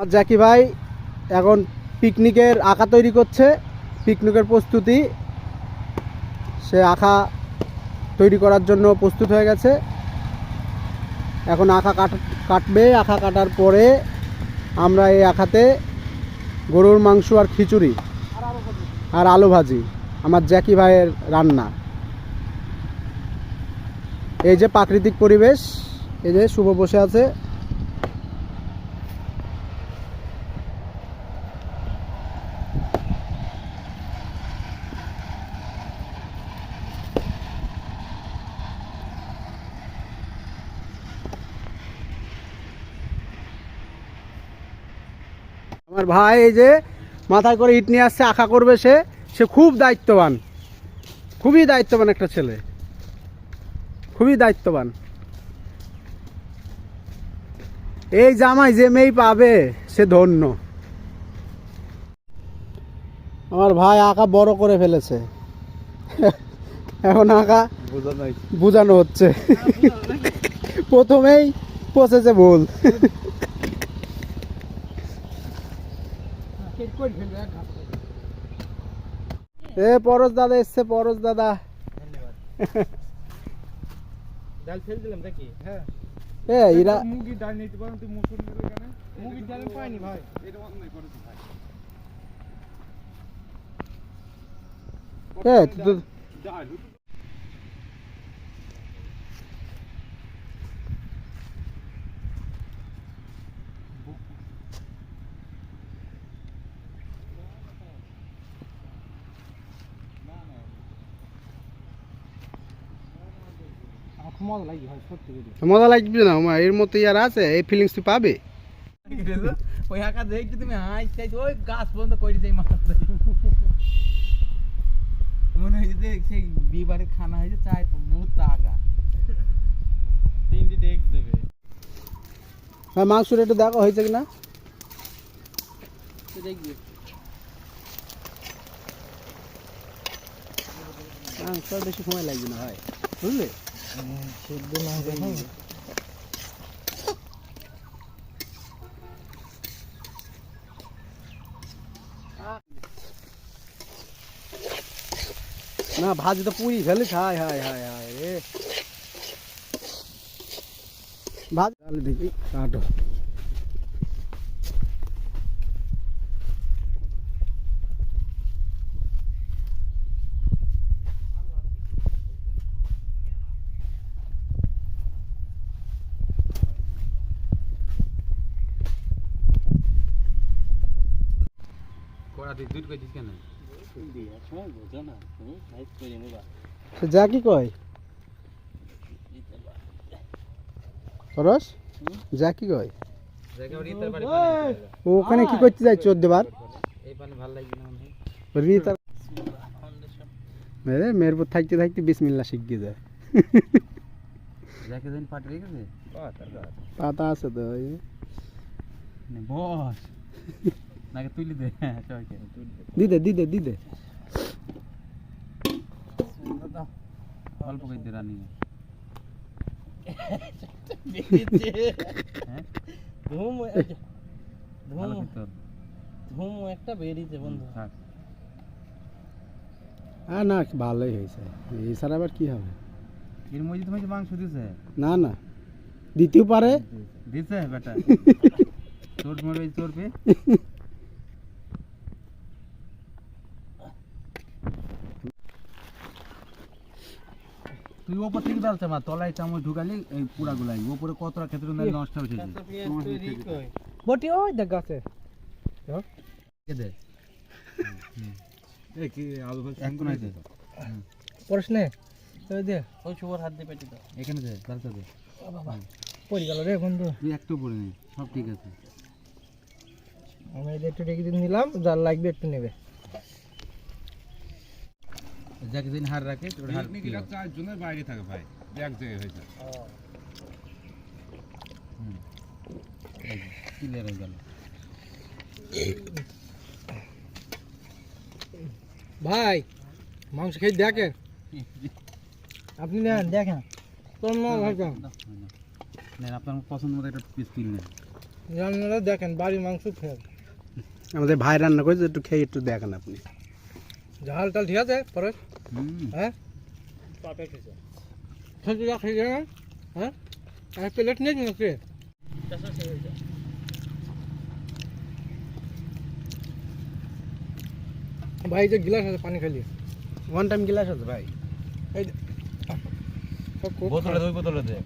আমার জ্যাকি ভাই এখন পিকনিকের আঁকা তৈরি করছে, পিকনিকের প্রস্তুতি। সে আঁকা তৈরি করার জন্য প্রস্তুত হয়ে গেছে। এখন আঁকা কাট কাটবে। আঁকা কাটার পরে আমরা এই আঁকাতে গরুর মাংস আর খিচুড়ি আর আলু ভাজি, আমার জ্যাকি ভাইয়ের রান্না। এই যে প্রাকৃতিক পরিবেশ, এই যে শুভ বসে আছে। আমার ভাই এই যে মাথায় করে ইট নিয়ে আসছে আঁকা করবে সে সে খুব দায়িত্ববান। খুবই দায়িত্ববান একটা ছেলে। খুবই দায়িত্ববান। এই জামাই যে মেয়ে পাবে সে ধন্য। আমার ভাই আঁকা বড় করে ফেলেছে। এখন আঁকা বোঝানো হচ্ছে। প্রথমেই পচেছে ভুল। এ পরশ দাদা এসছে পরশ দাদা। ডাল ফেল দিলাম নাকি? হ্যাঁ। এ এরা মুগি ডাল নিতে পারেন তুই মুসুর মুগি ডাল পাইনি ভাই। মজা লাগবে না মা এর মতো ইয়ার আছে এই ফিলিংস তুই পাবে? ওই দেখছি তুমি ওই গাছ করে মাথা মনে হয় যে সেই বিবারে খানা হয়েছে চাই তিনটি ডেক দেবে হ্যাঁ মাংসটা একটু দেখো হয়েছে কিনা? দেখবে মাংস বেশি সময় লাগবে না ভাই বুঝলে? সেদ্ধ না হবে না ভাজি তো পুরি ফেলিস হায় হায় হায় হায় রে ভাজ তাহলে দেখি কাটো কড়া কেন? যা কি কয়? সরস? যা কি কয়? ওখানে কি করতে যায় চোদ্দ বার মেরপুর থাকতে থাকতে বিসমিল্লা শিখিয়ে যায় পাতা আছে তো বস। নাকি তুলি দে? সবাইকে। দিদে দিদে দিদে। অল্প করে দে রানি হ্যাঁ? ধুম ধুম। ধুম একটা বেরিয়েছে বন্ধু। থাক। আর না ভালোই হয়েছে। এছাড়া আবার কি হবে? এর মধ্যে তুমি মাংস দিছে? না না। দিতেও পারে। দিছে বেটা। তোর মরে তোর তুই ওপর থেকে ডালছে মা তলায় চামচ ঢুকালি এই পুরা গুলাই ওপরে কতটা ক্ষেত্রে নষ্ট হয়েছে বটি ওই দেখ গাছে। কে দে? দে। পড়স নে। ওই দে। ওই শুভর হাত দিয়ে পেটে দাও। এখানে দে দে। বাবা পড়ে গেল রে বন্ধু। তুই একটু পড়ে নে সব ঠিক আছে। আমি যে একটু দিয়ে নিলাম যার লাগবে একটু নেবে। যাকে দিন হার রাখে তোর হার চারজনের বাইরে থাকে ভাই এক জায়গায় হয়েছে। ক্লিয়ার হয়ে গেল। ভাই মাংস খেয়ে দেখেন। আপনি নেন। দেখেন। তোর মা ভাই নেন আপনার পছন্দ মতো একটা পিস কিনে নেন। রান্নাটা দেখেন বাড়ি মাংস খেয়ে। আমাদের ভাই রান্না করেছে একটু খেয়ে একটু দেখেন আপনি। ঝাল টাল ঠিক আছে পরে হ্যাঁ খেতে যা খেয়ে যাবেন হ্যাঁ এক প্লেট নিয়ে নাকি ভাই যে গিলাস আছে পানি খালি ওয়ান টাইম গ্লাস আছে ভাই। এই যে- সব কোক বোতলে দুই বোতলে দে।